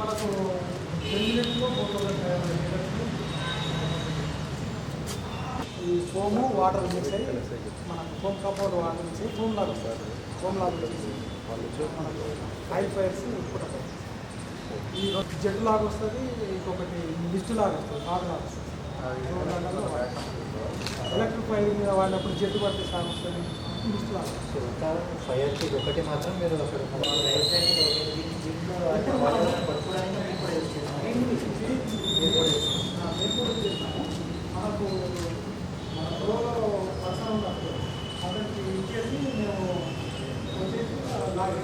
మనకు రెండింటిలో ఫోటోలు తయారు ఈ ఫోము వాటర్ మిక్స్ అయ్యి మనకు ఫోమ్ కంపౌండ్ వాటర్ మిక్స్ అయ్యి ఫోమ్ లాగా వస్తుంది ఫోమ్ లాగా వచ్చేసి మనకు ఆయిల్ ఫైర్స్ కూడా ఈ జెట్ లాగా వస్తుంది ఇంకొకటి లిస్ట్ లాగా వస్తుంది కార్ లాగా వస్తుంది ఎలక్ట్రిక్ ఫైర్ మీద వాడినప్పుడు జెట్ పడితే సాగు వస్తుంది లిస్ట్ లాగా వస్తుంది. ఫైర్కి ఒకటి మాత్రం మీరు అక్కడ మనకు మన ఫ్లోలో వర్షం ఉన్నప్పుడు అతనికి ఇచ్చేసి మేము వచ్చేసి లాగే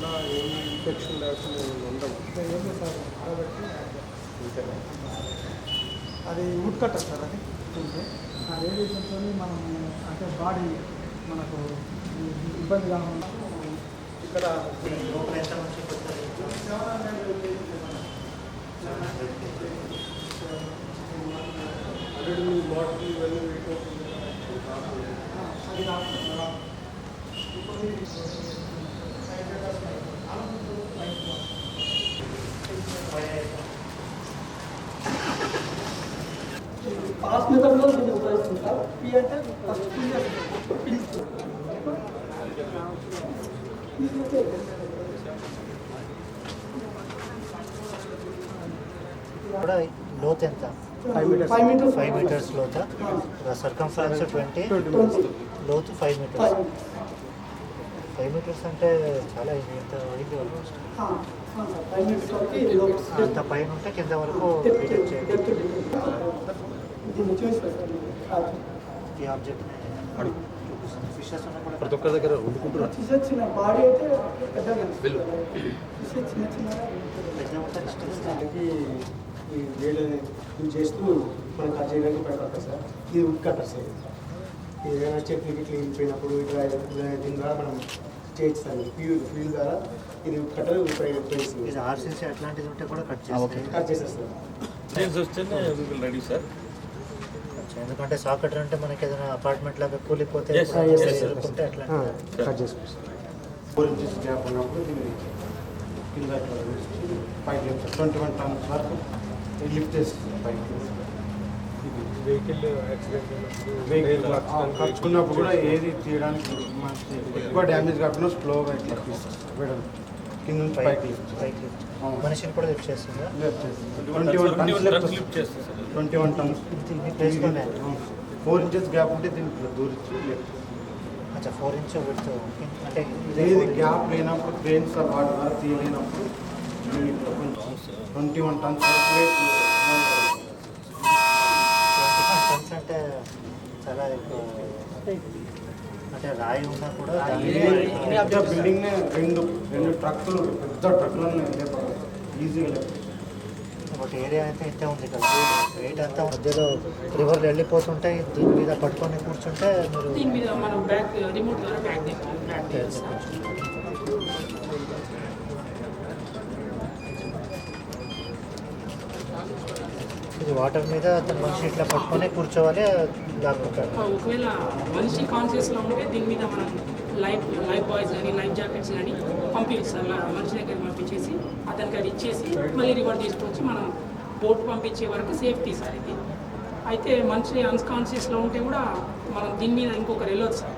మళ్ళీ ఏం ఇన్ఫెక్షన్ లేకుండా ఉండవు సార్ కాబట్టి అది వుడ్ కట్టర్ సార్ అది ఆ రేడియేషన్తో మనం అంటే బాడీ మనకు ఇబ్బంది కాకుండా ఇక్కడ లోపల ఎంత మంచి కొత్తది ఆల్రెడీ మీ బాటిల్ ఇవన్నీ వెయిట్ అవుతుంది అది రాకుండా పాస్ మెథడ్లో దీన్ని ఉపయోగిస్తుంటారు పి అంటే ఫస్ట్ పిల్స్ కూడా లోత్ ఎంత ఫైవ్ మీటర్స్ ఫైవ్ మీటర్స్ లోత సర్కంఫరెన్స్ ట్వంటీ లోతు ఫైవ్ మీటర్స్ ఫైవ్ మీటర్స్ అంటే చాలా ఎంత అయింది ఆల్మోస్ట్ అంత పైన ఉంటే కింద వరకు. ఈ ఆబ్జెక్ట్ ఫిషెస్ కూడా ప్రతి ఒక్కరి దగ్గర వండుకుంటున్నారు. ఫిషెస్ చిన్న బాడీ అయితే పెద్దగా ఫిషెస్ చిన్న ఈ వేలు చేస్తూ మనం కట్ చేయడానికి పెడతారు సార్. ఇది వుడ్ కట్టర్ సార్ ఏదైనా చెట్లు ఇట్లా ఇరిపోయినప్పుడు ఇట్లా దీని ద్వారా మనం సార్ ఫ్యూల్ ఫ్యూల్ ద్వారా ఇది ఉపయోగిస్తుంది ఇది ఆర్సీసీ అట్లాంటిది ఉంటే కూడా కట్ చేస్తాయి కట్ చేసేస్తారు సైన్స్ వస్తేనే రెడీ సార్ ఎందుకంటే సాకెట్ అంటే మనకి ఏదైనా అపార్ట్మెంట్ లాగా కూలిపోతే కట్ చేసుకోవచ్చు ఫోర్ ఇంచెస్ గ్యాప్ ఉన్నప్పుడు దీన్ని కింద పైకి లేపుతారు ట్వంటీ వన్ టన్స్ వరకు ఇది లిఫ్ట్ చేస్తుంది పైకి. వెహికల్ యాక్సిడెంట్ ఖర్చుకున్నప్పుడు కూడా ఏది తీయడానికి ఎక్కువ డ్యామేజ్ కాకుండా స్లోగా ఇట్లా వెడల్పు. కింద నుంచి పైకి. మనిషిని కూడా లిఫ్ట్ చేస్తుందా? ట్వంటీ వన్ టన్స్ లిఫ్ట్ చేస్తుంది sir. Twenty one tons four inches gap ఉంటే దీన్ని ఇట్లా దూరించి. అచ్చా ఫోర్ ఇంచ్ విడ్త్ అంటే ఏది. గ్యాప్ లేనప్పుడు క్రెయిన్స్ వాటి ద్వారా తీయలేనప్పుడు ట్వంటీ వన్ టన్స్ అంటే చాలా ఎక్కువ అంటే రాయి ఉన్నా కూడా బిల్డింగ్ రెండు రెండు ట్రక్కులు పెద్ద ట్రక్కులను ఈజీగా. బట్ ఏరియా అయితే ఇంతే ఉంది కదా. వెయిట్ అంతా మధ్యలో రివర్లు వెళ్ళిపోతుంటే దీని మీద పట్టుకొని కూర్చుంటే మీరు దీని మీద మనం బ్యాక్ రిమోట్ ద్వారా బ్యాక్ తెచ్చుకోవాలి. బ్యాక్ ఇది వాటర్ మీద అతను మనిషి ఇట్లా పట్టుకొని కూర్చోవాలి లాక్కుంటాడు ఒకవేళ మనిషి కాన్షియస్లో ఉంటే దీని మీద మనం లైఫ్ లైఫ్ బాయ్స్ కానీ లైఫ్ జాకెట్స్ కానీ పంపించాలి మనిషి దగ్గర పంపించేసి అతనికి అది ఇచ్చేసి మళ్ళీ రివర్స్ తీసుకొచ్చి మనం బోట్ పంపించే వరకు సేఫ్టీ సార్ ఇది. అయితే మనిషి అన్కాన్షియస్లో ఉంటే కూడా మనం దీని మీద ఇంకొకరు వెళ్ళొచ్చు సార్.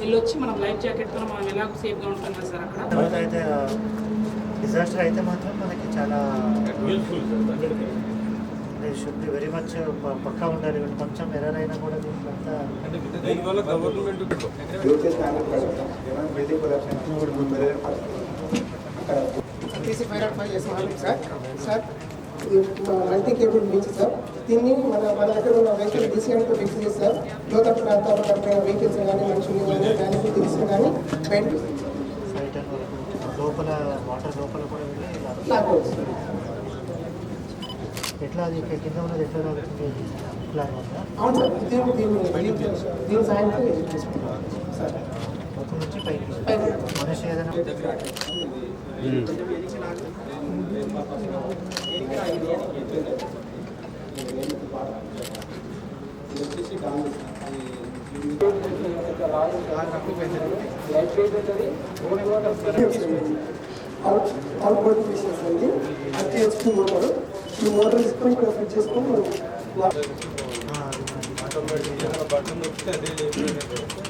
వెళ్ళొచ్చి మనం లైఫ్ జాకెట్తో మనం ఎలాగో సేఫ్గా ఉంటాం కదా సార్ అక్కడ. డిజాస్టర్ అయితే మాత్రం మనకి చాలా useful should be very much పక్కా ఉండాలి. కొంచెం ఎర్రర్ అయినా కూడా దీంట్లో అంతా తీసి ఫైవ్ చేస్తున్నాం సార్. సార్ రైతింగ్ కేబుల్ బీచ్ సార్. దీన్ని మన మన దగ్గర ఉన్న వెహికల్ డిసిఎంకు ఫిక్స్ చేసి సార్. లోతట్టు ప్రాంతాల్లో వెహికల్స్ కానీ మనుషులు కానీ దానికి తీసుకుని కానీ బయట లోపల వాటర్ లోపల కూడా వెళ్ళి ఎట్లా అది ఇక్కడ కింద ఉన్నది ఎట్లా తాగుతుంది ఇట్లా ఉందా అవును సార్ దీన్ని దీన్ని దీని సాయంతో చేసుకుంటాం సార్ ఒక నుంచి పైకి మనిషి ఏదైనా అవుట్ అవుట్ అండి అది హెచ్పి మోటార్ ఈ మోటార్ తీసుకొని ఇక్కడ ఫిట్ చేసుకొని మనం బటన్ నొక్కితే అదే